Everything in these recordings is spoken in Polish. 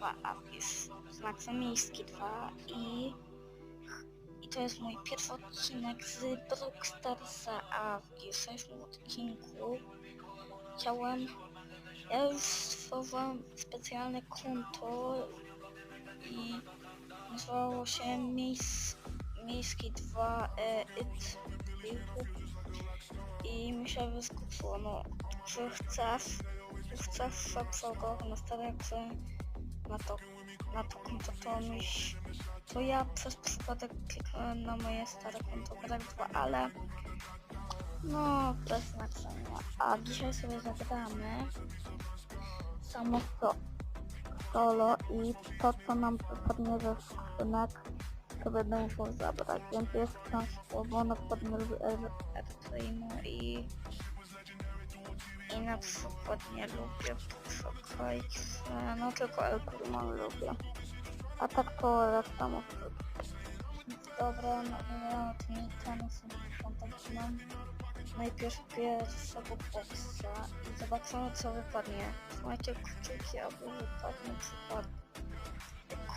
2 Apis. Z Maxem Miejski 2 i, i to jest mój pierwszy odcinek z Brookstarsa, a w dzisiejszym odcinku chciałem, ja już stworzyłam specjalne konto i nazywało się Miejs, Miejski 2 e, IT i mi się wyskoczyło, no, że chcesz, chcesz szybszego na stare na to, na to konto, to się- to ja przez przypadek kliknąłem na moje stare konto Greg 2, ale no, bez znaczenia. A dzisiaj sobie zagramy samo to solo i to, co nam wypadnie ze skrzynek, to będę musiał zabrać, więc jest książka, bo na nie lubię Airplane'u i i na przykład nie lubię poszukać, no tylko Airplane'u lubię. A tak to może Dobra, no ja odmienię, no sobie kontakt mam. Najpierw pierwszego boksa i zobaczymy co wypadnie. Trzymajcie kciuki, aby wypadł na przykład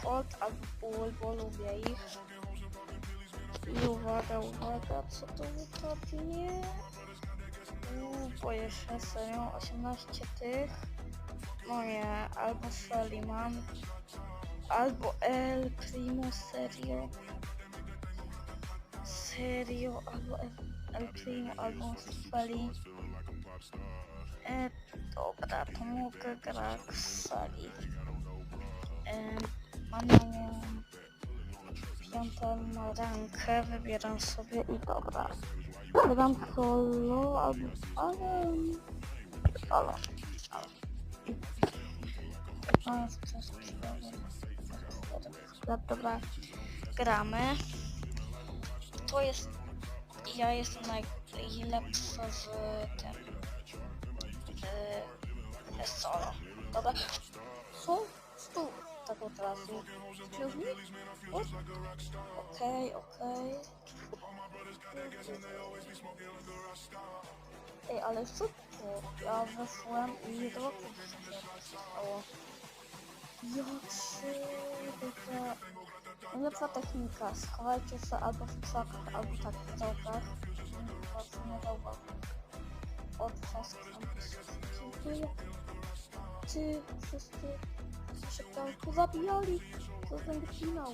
Colt albo Bull, bo lubię ich. I uwaga, uwaga, co to wypadnie? Boję się, serio, 18 tych. No nie, albo Saliman, albo El Primo, serio. Serio, albo El, El Primo, albo Sali. E, dobra, to mogę grać Sali. E, mam piątą rankę, wybieram sobie i dobra. Gram solo albo ale solo. cztery. Sklep, dobra. Gramy. To jest. Ja jestem najlepsza w tym. W solo. Dobra. Co? Tu. Tak od razu. Okej, okej. Ej, ale szybko. Ja weszłem i rok się stało. Jak szybko. Najlepsza technika. Schowajcie się albo w krzakach, albo tak w. Żeby was nie zauważył. Odtrzaskam. Dziękuję. Czy wszyscy się tam pozabijali? Co ten finał?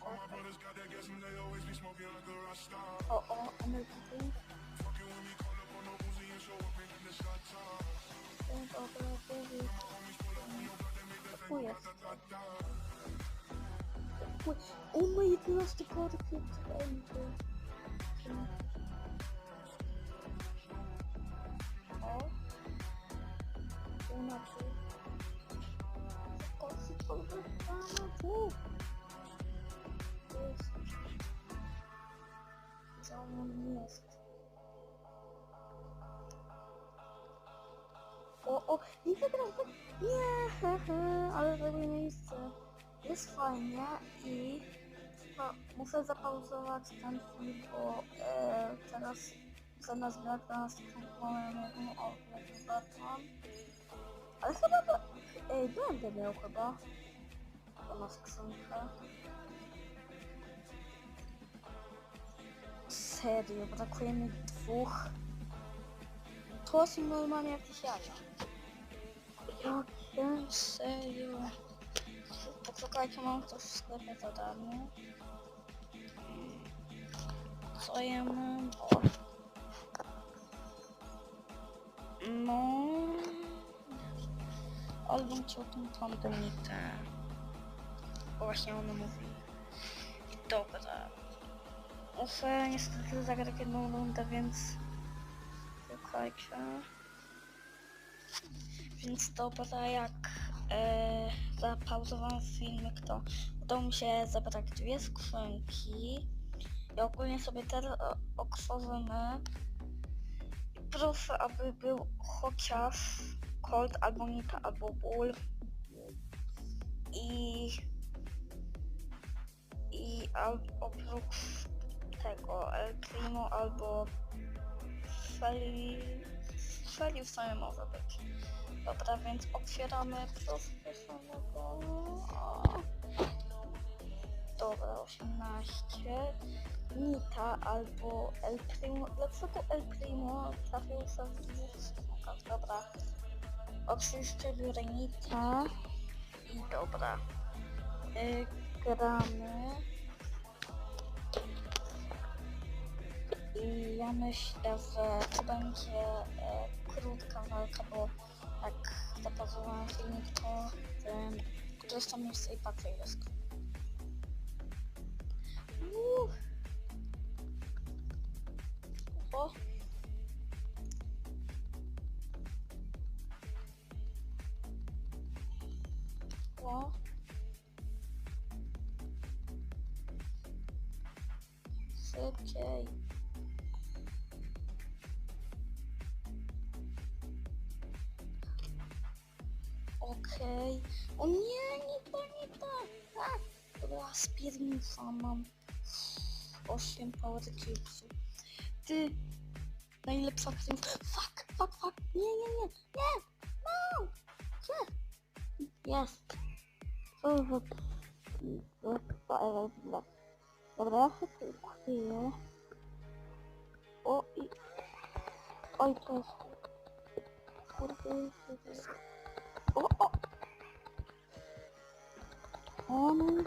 Jaskin. Cyk, cyk. Teraz co tam? Dobra, dobra. Zostaw, puszczę, jak stał. U, dobra, oni, oni pewnie są bez O, o, emerytury. Dzień dobry, dobry. Tu jest. Uj, O, ma 11 korków. O. Tu na tu. Kosy on jest? O, o, nie tak- nie, hehe, ale zrobię miejsce. Jest fajnie i no, muszę zapauzować ten film, bo e, teraz zamiast grać na skontrolowego o Batman. Ale chyba ej, będę miał chyba. To na skrzynkę. Serio, brakuje mi dwóch. Są normalnie jakieś jaja. Jakie? Serio? Poczekajcie, mam coś w sklepie za darmo. Co ja mam? O. No... Album chciał tą pandemitę. Bo właśnie ona mówi. Dobra. Muszę niestety zagrać jedną rundę, więc... Czekajcie. Więc dobra, jak e, zapauzowałem filmik, to udało mi się zebrać dwie skrzynki i ogólnie sobie teraz e, otworzymy. Proszę, aby był chociaż Colt albo Nita albo Bull i i oprócz tego El Primo albo w sumie może być. Dobra, więc otwieramy proszę samego. O. Dobra, 18. Nita albo El Primo. Dlaczego El Primo trafił sobie w dwóch? Dobra. Oczywiście biorę Nita. I dobra. Y, gramy. Ja myślę, że to będzie e, krótka walka, bo jak zapazowałam filmik, to e, któreś tam miejsce i patrzę jest. Uuu. O. O. Szybciej. Okej. O nie, nie to, nie to. A, dobra, spiernicza mam. 8 power cubesów. Ty, najlepsza krem. Fuck, fuck, fuck. Nie, nie, nie, nie. No. Jest. Dobra, ja się tu ukryję. O i... Oj, to jest... Kurde. O, o! On...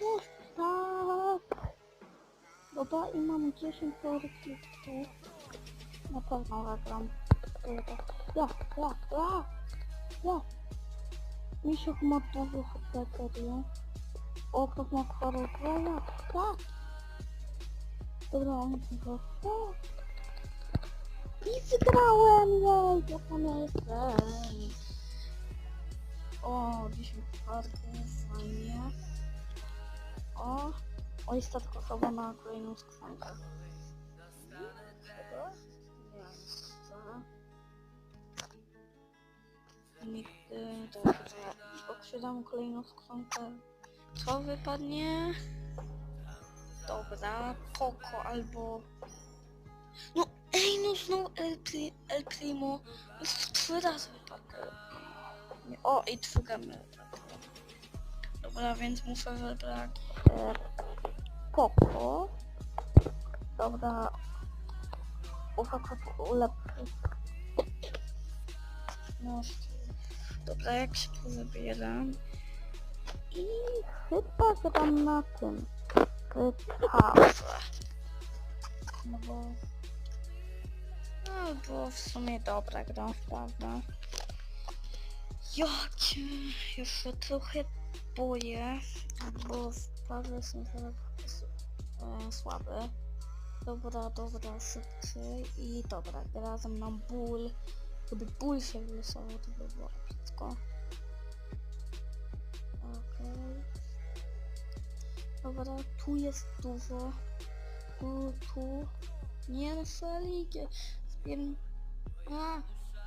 Jest, tak! Dobra, i mam 10 teoretycznych. Na pewno zagram. Dobra. Ja, ja, ja! Ja! Misiek ma dużo HP serio. O, ktoś ma chorą ja, ja! I wygrałem, jej, ja jestem. O, 10 party, fajnie. O, o jest tylko osoba na kolejną skrzynkę. Nigdy, dobrze. Otwieram kolejną skrzynkę. Co wypadnie? Dobra, Poco albo... No, no znowu El, Pri El Primo. Już trzy razy wypadł. O, i twóramy. Dobra, więc muszę wybrać e, Poco. Dobra. Uwaga, ulepszyć. No, dobra, jak się tu wybieram. I chyba gram na tym. Power. No bo... No bo w sumie dobra gra, prawda? Ja cię jeszcze trochę boję, bo sprawy są trochę e, słabe. Dobra, dobra, szybciej i dobra, razem nam ból. Gdyby ból się wylosował, to by było wszystko. Okej. Dobra, tu jest dużo. Tu, tu. Nie no, szaligie. Zbieram...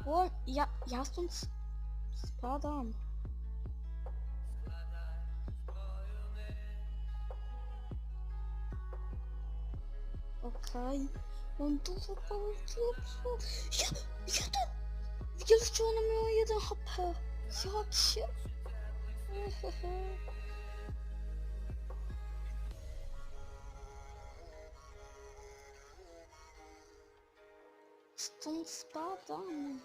A, o, ja, ja stąd s- spadam. Okej. Mam dużo power cubesów. Ja, jeden! Widzieliście, ona miała jeden HP. Jak się... Stąd spadam.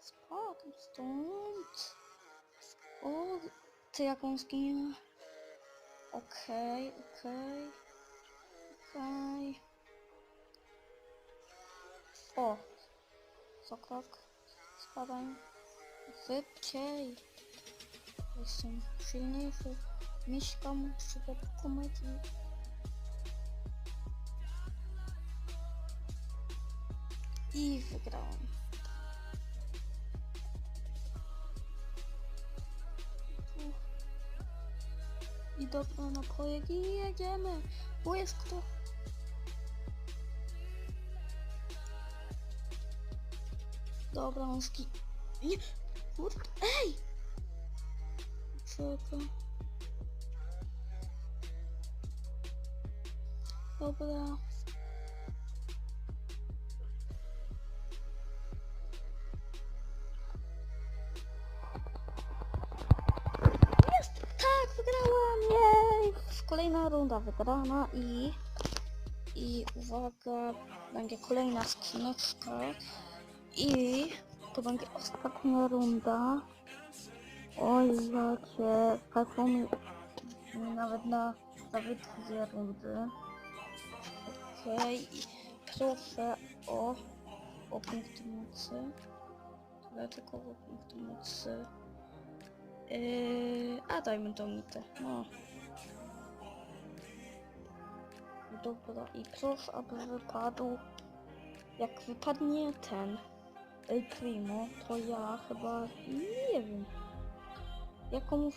Spadam stąd. O, ty jaką zginę? Okej, okej. Okej. O. Sokok. Spadam. Szybciej. Jestem silniejszy. Miśka muszę go pokonać I wygrałam. I dobra no napoje i jedziemy. Bo jest kto? Dobra, on ski... Nie! Kurde, ej! Co to? Dobra. Kolejna runda wygrana i... I uwaga, będzie kolejna skrzyneczka. I to będzie ostatnia runda. Oj, mi mi nawet na nawet dwie rundy. Okej, i proszę o, o punkty mocy. Tyle tylko o mocy. Yy, a dajmy tą mitę, no. Dobra, i proszę, aby wypadł. Jak wypadnie ten El Primo, to ja chyba nie wiem. Jaką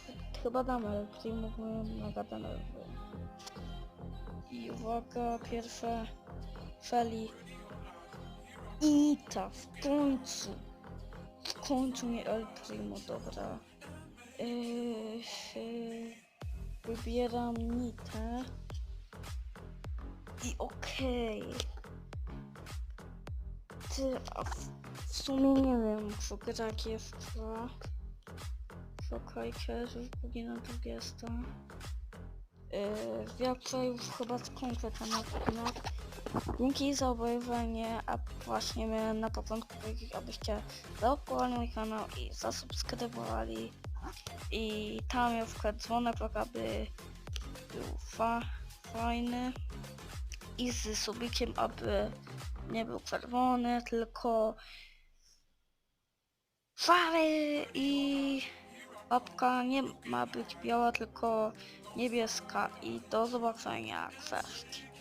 chyba dam El Primo, bo mega denerwuję. I uwaga, pierwsze Feli. I ta, w końcu. W końcu nie El Primo, dobra. Yy, yy, wybieram Nitę. I okej. Ty, a w, w sumie nie wiem, co grać jeszcze. Szukajcie, już godzina 20. Yy, wielce już chyba skończę ten odcinek. Dzięki za obejrzenie, a właśnie miałem na początku powiedzieć, abyście zaobserwowali mój kanał i zasubskrybowali. I tam jest dzwonek, tak aby był fa fajny. I z subikiem, aby nie był czerwony, tylko szary i łapka nie ma być biała, tylko niebieska i do zobaczenia. Cześć.